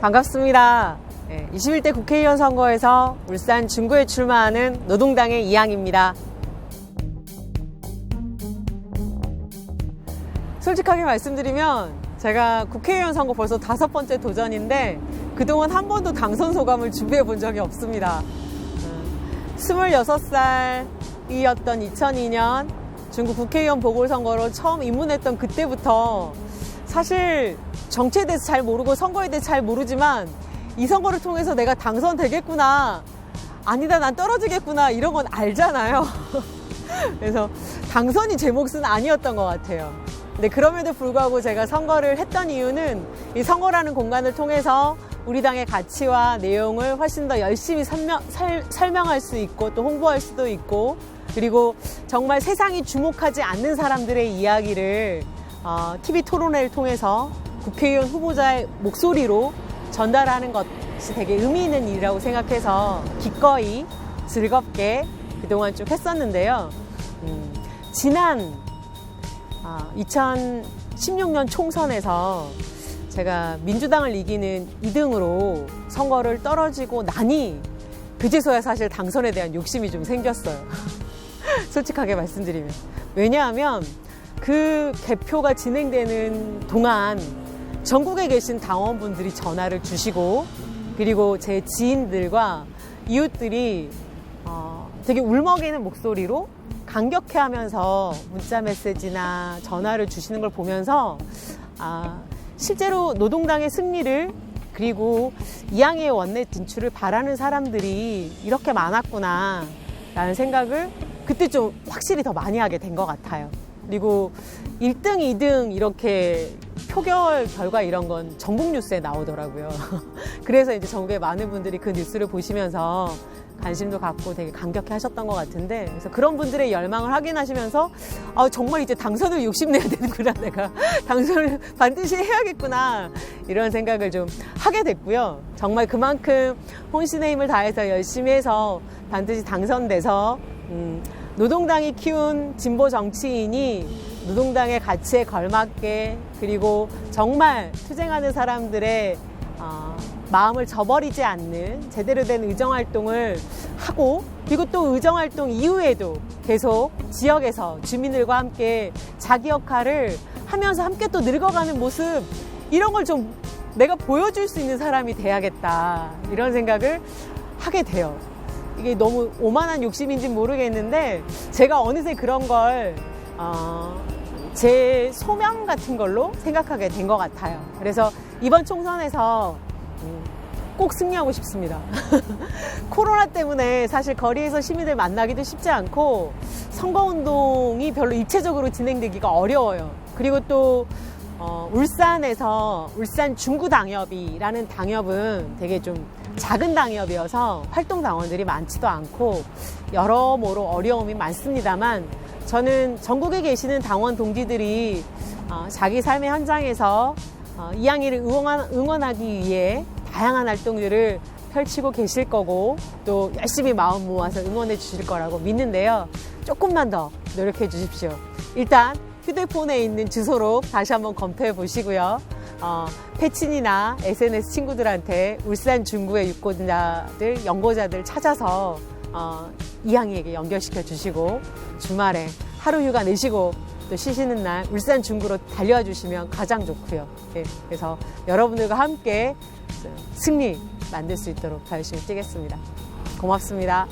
반갑습니다. 예, 21대 국회의원 선거에서 울산 중구에 출마하는 노동당의 이양입니다. 솔직하게 말씀드리면 제가 국회의원 선거 벌써 다섯 번째 도전인데 그동안 한 번도 당선 소감을 준비해 본 적이 없습니다. 음, 26살이었던 2002년 중국 국회의원 보궐선거로 처음 입문했던 그때부터 사실 정치에 대해서 잘 모르고 선거에 대해서 잘 모르지만 이 선거를 통해서 내가 당선되겠구나. 아니다 난 떨어지겠구나. 이런 건 알잖아요. 그래서 당선이 제 몫은 아니었던 것 같아요. 근데 그럼에도 불구하고 제가 선거를 했던 이유는 이 선거라는 공간을 통해서 우리 당의 가치와 내용을 훨씬 더 열심히 설명, 설, 설명할 수 있고 또 홍보할 수도 있고 그리고 정말 세상이 주목하지 않는 사람들의 이야기를 어, TV 토론회를 통해서 국회의원 후보자의 목소리로 전달하는 것이 되게 의미 있는 일이라고 생각해서 기꺼이 즐겁게 그동안 쭉 했었는데요. 음, 지난 아, 2016년 총선에서 제가 민주당을 이기는 2등으로 선거를 떨어지고 나니 그제서야 사실 당선에 대한 욕심이 좀 생겼어요. 솔직하게 말씀드리면. 왜냐하면 그 개표가 진행되는 동안 전국에 계신 당원분들이 전화를 주시고 그리고 제 지인들과 이웃들이 어, 되게 울먹이는 목소리로 감격해 하면서 문자 메시지나 전화를 주시는 걸 보면서 아, 실제로 노동당의 승리를 그리고 이양의 원내 진출을 바라는 사람들이 이렇게 많았구나 라는 생각을 그때 좀 확실히 더 많이 하게 된 것 같아요. 그리고 1등, 2등 이렇게 표결 결과 이런 건 전국 뉴스에 나오더라고요. 그래서 이제 전국의 많은 분들이 그 뉴스를 보시면서 관심도 갖고 되게 감격해 하셨던 것 같은데 그래서 그런 분들의 열망을 확인하시면서 아, 정말 이제 당선을 욕심내야 되는구나 내가 당선을 반드시 해야겠구나 이런 생각을 좀 하게 됐고요 정말 그만큼 혼신의 힘을 다해서 열심히 해서 반드시 당선돼서 음, 노동당이 키운 진보 정치인이 노동당의 가치에 걸맞게 그리고 정말 투쟁하는 사람들의 어, 마음을 저버리지 않는 제대로 된 의정 활동을 하고 그리고 또 의정 활동 이후에도 계속 지역에서 주민들과 함께 자기 역할을 하면서 함께 또 늙어가는 모습 이런 걸 좀 내가 보여줄 수 있는 사람이 돼야겠다 이런 생각을 하게 돼요. 이게 너무 오만한 욕심인지 모르겠는데 제가 어느새 그런 걸 어, 제 소명 같은 걸로 생각하게 된 것 같아요. 그래서 이번 총선에서 음, 꼭 승리하고 싶습니다. 코로나 때문에 사실 거리에서 시민들 만나기도 쉽지 않고 선거운동이 별로 입체적으로 진행되기가 어려워요. 그리고 또 어, 울산에서 울산 중구당협이라는 당협은 되게 좀 작은 당협이어서 활동 당원들이 많지도 않고 여러모로 어려움이 많습니다만 저는 전국에 계시는 당원 동지들이 어, 자기 삶의 현장에서 어, 이양이를 응원, 응원하기 위해 다양한 활동들을 펼치고 계실 거고 또 열심히 마음 모아서 응원해 주실 거라고 믿는데요. 조금만 더 노력해 주십시오. 일단 휴대폰에 있는 주소로 다시 한번 검토해 보시고요. 어, 패친이나 SNS 친구들한테 울산 중구의 유권자들, 연고자들 찾아서 어, 이양이에게 연결시켜 주시고 주말에 하루 휴가 내시고 또 쉬시는 날 울산 중구로 달려와 주시면 가장 좋고요. 예, 그래서 여러분들과 함께 승리 만들 수 있도록 더 열심히 뛰겠습니다. 고맙습니다.